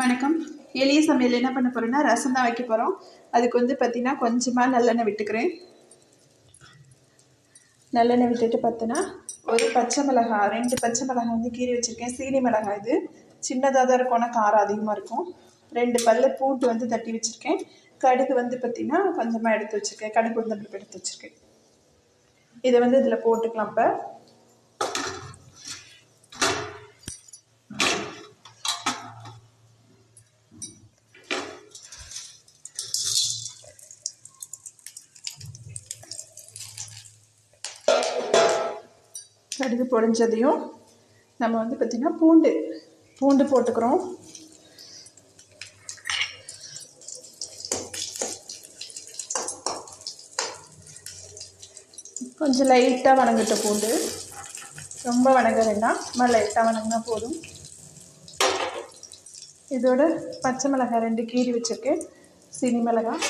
வணக்கம். எளிய சமையல் என்ன பண்ண போகிறோன்னா ரசம் தான் வைக்க போகிறோம் அதுக்கு வந்து பார்த்திங்கன்னா கொஞ்சமாக நல்லெண்ணெய் விட்டுக்கிறேன். நல்லெண்ணெய் விட்டுட்டு பார்த்தோன்னா ஒரு பச்சை மிளகாய் ரெண்டு பச்சை மிளகாய் வந்து கீறி வச்சுருக்கேன். சீனி மிளகாய் இது. சின்னதாக தான் இருக்கும் ஆனால் காரம் அதிகமாக இருக்கும். ரெண்டு பல்லு பூண்டு வந்து தட்டி வச்சுருக்கேன். கடுகு வந்து பார்த்திங்கன்னா கொஞ்சமாக எடுத்து வச்சுருக்கேன். கடுகு வந்து எடுத்து வச்சுருக்கேன். இதை வந்து இதில் போட்டுக்கலாம் இப்போ. கடுகு பொடிஞ்சதையும் நம்ம வந்து பார்த்திங்கன்னா பூண்டு பூண்டு போட்டுக்கிறோம். கொஞ்சம் லைட்டாக வணங்கிட்ட பூண்டு. ரொம்ப வணங்க வேண்டாம். சும்மா லைட்டாக வணங்கினா போதும். இதோட பச்சை மிளகாய் ரெண்டு கீரி வச்சுருக்கேன். சினி மிளகாய்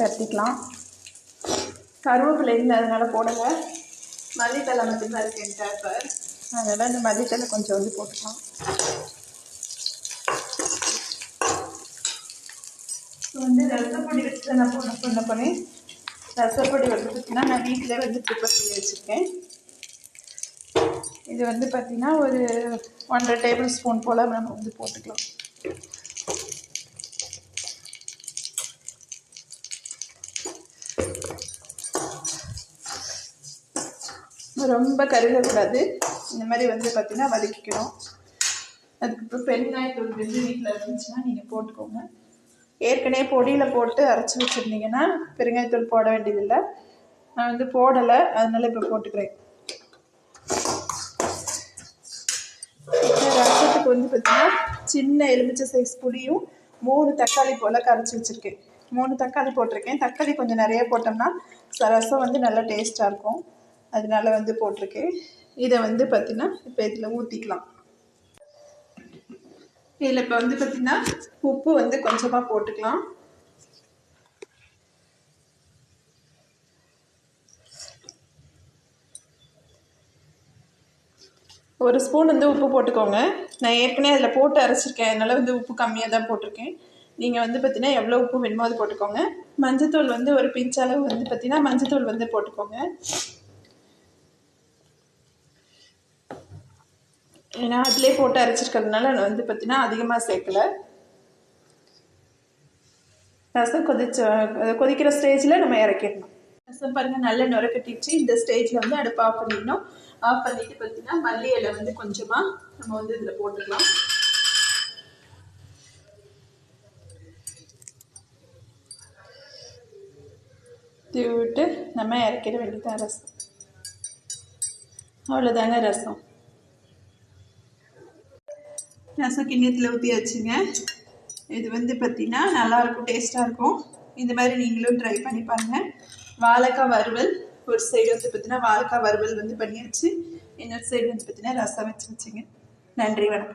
பரட்டிக்கலாம். கருவேப்பிலை இல்லை அதனால் போடுங்க மல்லித்தலை மட்டும்தான் இருக்குது என் இப்போ. அதனால் இந்த மல்லித்தலை கொஞ்சம் வந்து போட்டுக்கலாம். இப்போ வந்து ரசப்பொடி வச்சு நான் போன பண்ண. போனேன் ரசப்பொடி வந்து பார்த்திங்கன்னா நான் வீட்டில் வந்து ப்ரிப்பேர் பண்ணி வச்சுருக்கேன். இது வந்து பார்த்திங்கன்னா ஒரு ஒன்றரை டேபிள் ஸ்பூன் போல் நம்ம வந்து போட்டுக்கலாம். ரொம்ப கருகக்கூடாது. இந்த மாதிரி வந்து பார்த்திங்கன்னா வதக்கிக்கணும். அதுக்கப்புறம் பெருங்காயத்தூள் வந்து வீட்டில் இருந்துச்சுன்னா நீங்கள் போட்டுக்கோங்க. ஏற்கனவே பொடியில் போட்டு அரைச்சி வச்சுருந்தீங்கன்னா பெருங்காயத்தூள் போட வேண்டியதில்லை. நான் வந்து போடலை அதனால் இப்போ போட்டுக்கிறேன். ரசத்துக்கு வந்து பார்த்திங்கன்னா சின்ன எலுமிச்சை சைஸ் புளியும் மூணு தக்காளி போல் கரைச்சி வச்சுருக்கேன். மூணு தக்காளி போட்டிருக்கேன். தக்காளி கொஞ்சம் நிறைய போட்டோம்னா ரசம் வந்து நல்லா டேஸ்ட்டாக இருக்கும். அதனால வந்து போட்டிருக்கேன். இதை வந்து பார்த்திங்கன்னா இப்போ இதில் ஊற்றிக்கலாம் இதில் இப்போ வந்து பார்த்திங்கன்னா உப்பு வந்து கொஞ்சமாக போட்டுக்கலாம். ஒரு ஸ்பூன் வந்து உப்பு போட்டுக்கோங்க. நான் ஏற்கனவே அதில் போட்டு அரைச்சிருக்கேன். அதனால் வந்து உப்பு கம்மியாக தான் போட்டிருக்கேன். நீங்கள் வந்து பார்த்தீங்கன்னா எவ்வளோ உப்பு வேணுமோ அது போட்டுக்கோங்க. மஞ்சத்தூள் வந்து ஒரு பிஞ்ச் அளவு வந்து பார்த்தீங்கன்னா மஞ்சத்தூள் வந்து போட்டுக்கோங்க. ஏன்னா அதிலே போட்டு அரைச்சிருக்கிறதுனால நான் வந்து பார்த்தீங்கன்னா அதிகமாக சேர்க்கல. ரசம் கொதிச்ச கொதிக்கிற ஸ்டேஜில் நம்ம இறக்கிடணும். ரசம் பாருங்கள் நல்ல நுர கட்டிடுச்சு இந்த ஸ்டேஜில் வந்து அடுப்பு ஆஃப் பண்ணிடணும். ஆஃப் பண்ணிவிட்டு பார்த்தீங்கன்னா மல்லி இலை வந்து கொஞ்சமாக நம்ம வந்து இதில் போட்டுக்கலாம். தூவி விட்டு நம்ம இறக்கிட வேண்டியதான் ரசம் அவ்வளோதாங்க ரசம் ரசம் கிண்ணத்தில் ஊற்றி வச்சுங்க இது வந்து பார்த்திங்கன்னா நல்லாயிருக்கும் டேஸ்ட்டாக இருக்கும் இந்த மாதிரி நீங்களும் ட்ரை பண்ணி பாருங்கள் வாழைக்காய் வறுவல் ஒரு சைடு வந்து பார்த்திங்கன்னா வாழைக்காய் வறுவல் வந்து பண்ணியாச்சு இன்னொரு சைடு வந்து பார்த்திங்கன்னா ரசம் வச்சு வச்சுங்க நன்றி வணக்கம்